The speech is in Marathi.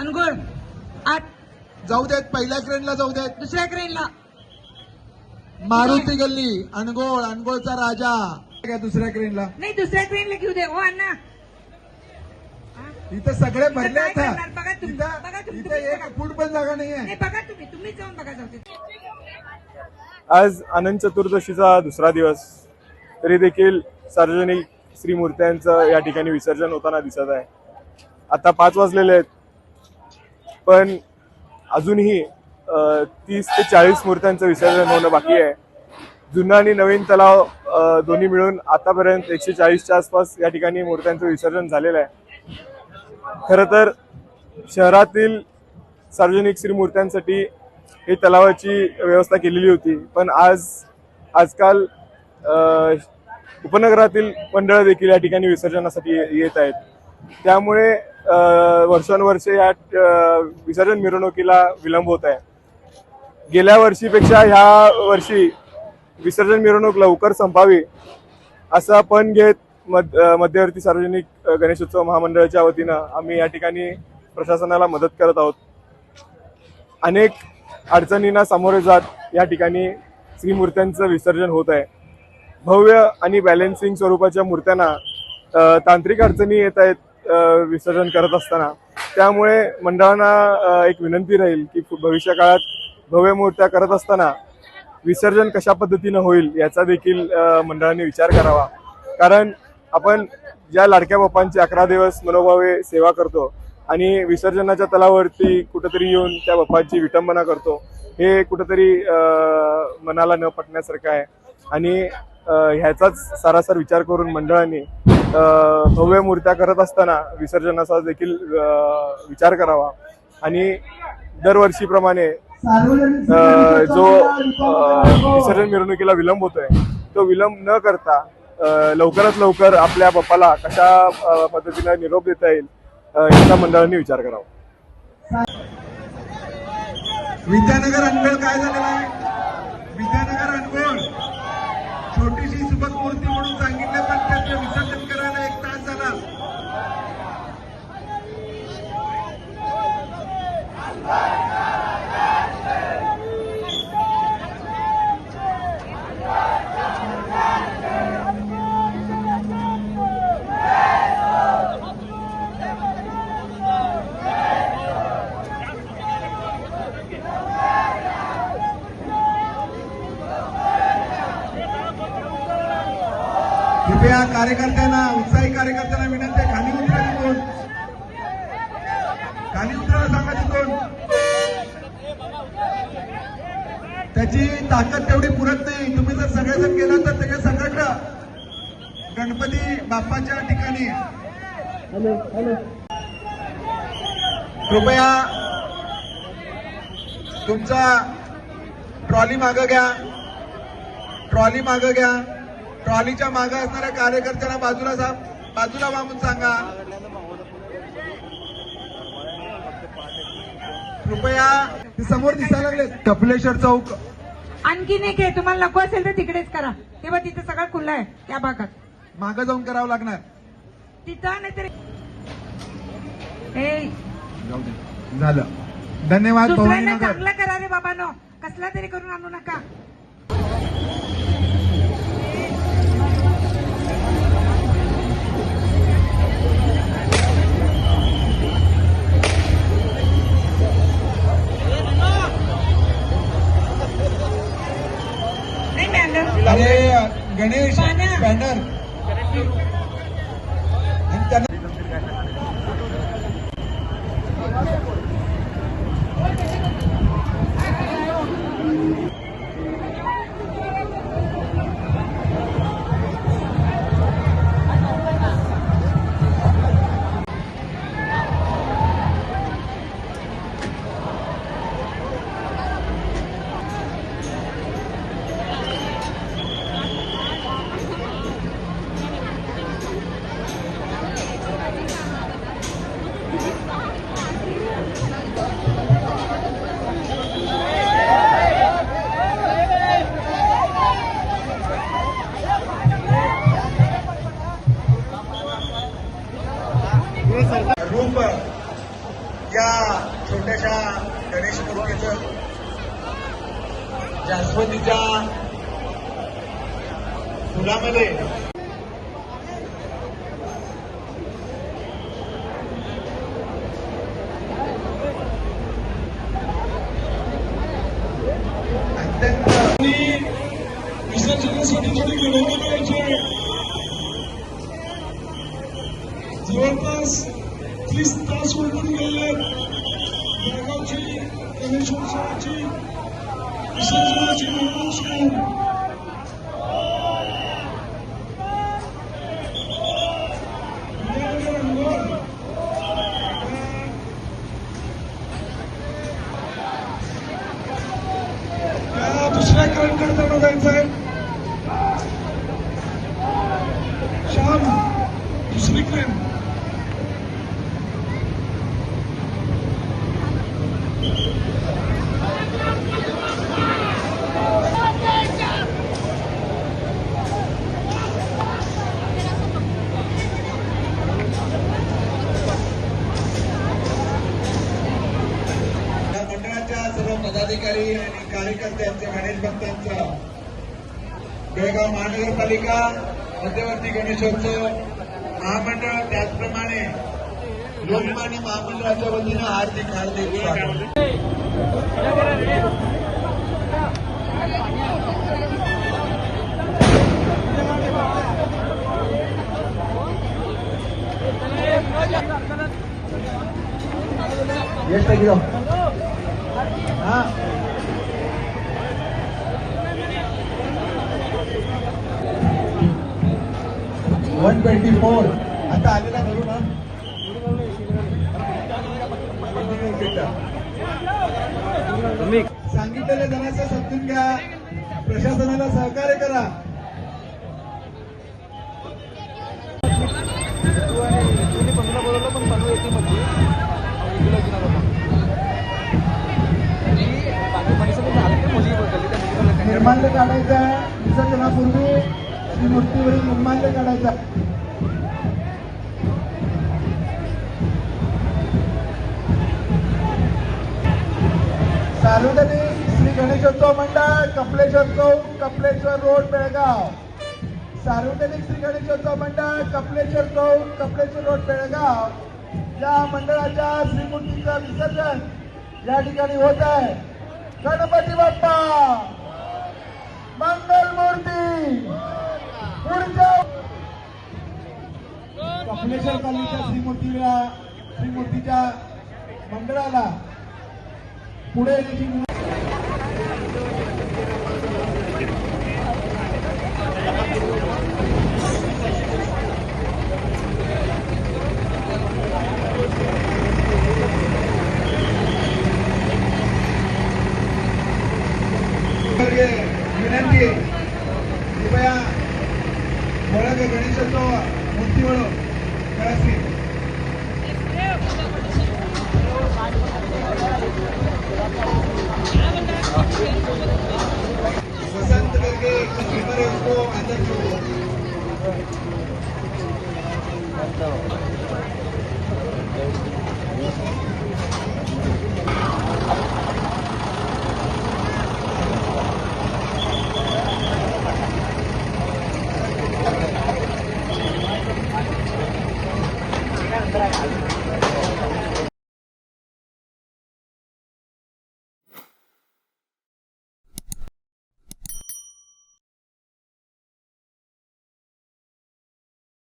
अनगोळ आठ. जाऊ देत पहिल्या क्रेनला जाऊ देत. दुसऱ्या क्रेनला मारुती गल्ली अनगोळ अनगोळचा राजा. काय दुसऱ्या क्रेनला नाही दुसऱ्या क्रेनला घेऊ दे. हो अण्णा. इथं सगळे भरले काय आहेत करणार? बघा तुम्ही, बघा इथं तुम्ही, इथं तुम्ही एक बघा. फूट पण जागा नाहीये. नाही बघा तुम्ही. तुम्हीच जाऊन बघा जाऊ दे. आज अनंत चतुर्दशीचा दुसरा दिवस. तरी देखील सार्वजनिक श्री मूर्त्यांचं या ठिकाणी विसर्जन होताना दिसत आहे. आता पाच वाजलेले आहेत. पण अजूनही तीस ते चाळीस मूर्त्यांचं विसर्जन होणं बाकी आहे. जुना आणि नवीन तलाव दोन्ही मिळून आतापर्यंत एकशे चाळीसच्या आसपास या ठिकाणी मूर्त्यांचं विसर्जन झालेलं आहे. खरं तर शहरातील सार्वजनिक श्रीमूर्त्यांसाठी मूर्त्यांसाठी ही तलावाची व्यवस्था केलेली होती. पण आज आजकाल उपनगरातील मंडळं देखील या ठिकाणी विसर्जनासाठी येत आहेत. त्यामुळे वर्षानुवर्षे या विसर्जन मिरवणुकीला विलंब होत आहे. गेल्या वर्षीपेक्षा ह्या वर्षी विसर्जन मिरवणूक लवकर संपावी असं आपण घेत मध मध्यवर्ती सार्वजनिक गणेशोत्सव महामंडळाच्या वतीनं आम्ही या ठिकाणी प्रशासनाला मदत करत आहोत. अनेक अडचणींना सामोरे जात या ठिकाणी श्रीमूर्त्यांचं विसर्जन होत आहे. भव्य आणि बॅलेन्सिंग स्वरूपाच्या मूर्त्यांना तांत्रिक अडचणी येत आहेत. विसर्जन करत असताना. त्यामुळे मंडळांना एक विनंती राहील की भविष्य काळात भव्य मूर्त्या करत असताना विसर्जन कशा पद्धतीनं होईल याचा देखील मंडळांनी विचार करावा. कारण आपण ज्या लाडक्या बाप्पांची अकरा दिवस मनोभावे सेवा करतो आणि विसर्जनाच्या तलावरती कुठंतरी येऊन त्या बाप्पाची विटंबना करतो हे कुठंतरी मनाला न पटण्यासारखं आहे. आणि ह्याचाच सारासार विचार करून मंडळांनी भव्य मूर्त्या करत असताना विसर्जनाचा देखील विचार करावा. आणि दरवर्षीप्रमाणे जो विसर्जन मिरवणुकीला विलंब होतोय तो विलंब न करता लवकरात लवकर आपल्या बाप्पाला कशा पद्धतीने निरोप देता येईल याचा मंडळांनी विचार करावा. विद्यानगर अनगोळ काय झालेला आहे विद्यानगर अनगोळ छोटीशी सुबक मूर्ती म्हणून सांगितलं पण त्याचं विसर्जन करायला एक तास झाला कृपया कार्यकर्त्यांना उत्साही कार्यकर्त्यांना विनंती आहे खाली उतरा तिथून. खाली उतरायला सांगा तिथून. त्याची ताकद तेवढी पुरत नाही. तुम्ही जर सगळेजण गेलात तर त्याच्या संकट गणपती बाप्पाच्या ठिकाणी. कृपया तुमचा ट्रॉली मागं घ्या. ट्रॉली मागं घ्या. ट्रॉलीच्या मागं असणाऱ्या कार्यकर्त्यांना बाजूला सा बाजूला वामून सांगा. कृपया समोर दिसायला लागले कपिलेश्वर चौक. आणखीन एक आहे तुम्हाला नको असेल तर तिकडेच करा. तेव्हा तिथे सगळं खुलं आहे त्या भागात. मागं जाऊन करावं लागणार. तिथं नाहीतर झालं. धन्यवाद चांगलं करा रे बाबानो. कसला तरी करून आणू नका. छोट्याशा गणेश मूर्तीचं जास्वंदीच्या फुलामध्ये. विसर्जनासाठी थोडी विनंती करायची जवळपास तीस तास उलटून गेले 你要靠我们冲靠近你是我们的 पदाधिकारी आणि कार्यकर्त्यांचं गणेश भक्तांचं बेळगाव महानगरपालिका मध्यवर्ती गणेशोत्सव महामंडळ त्याचप्रमाणे लोकमान्य महामंडळाच्या वतीनं हार्दिक हार्दिक Yes, thank one twenty four. आता आलेला धरू ना. सांगितलेल्या जणांचं समजून घ्या. प्रशासनाला सहकार्य करा. निर्माल्य काढायचं विसर्जनापूर्वी श्री मूर्तीवरील निर्माल्य काढायचं तालुक्यातील सार्वजनिक श्री गणेशोत्सव मंडळ कपलेश्वर चौक कपलेश्वर रोड बेळगाव. सार्वजनिक श्री गणेशोत्सव मंडळ कपलेश्वर चौक कपलेश्वर रोड बेळगाव. या मंडळाच्या श्रीमूर्तीचं विसर्जन या ठिकाणी होत आहे. गणपती बाप्पा! मंगल मूर्ती! पुढच्या कपलेश्वर कॉलनीच्या श्रीमूर्तीला श्रीमूर्तीच्या मंडळाला पुढे येण्याची विनंती विनंती आहे कृपया ओळख गणेशोत्सव मूर्ती करके कळासी वसंत करके उसको अंदर छोड़ो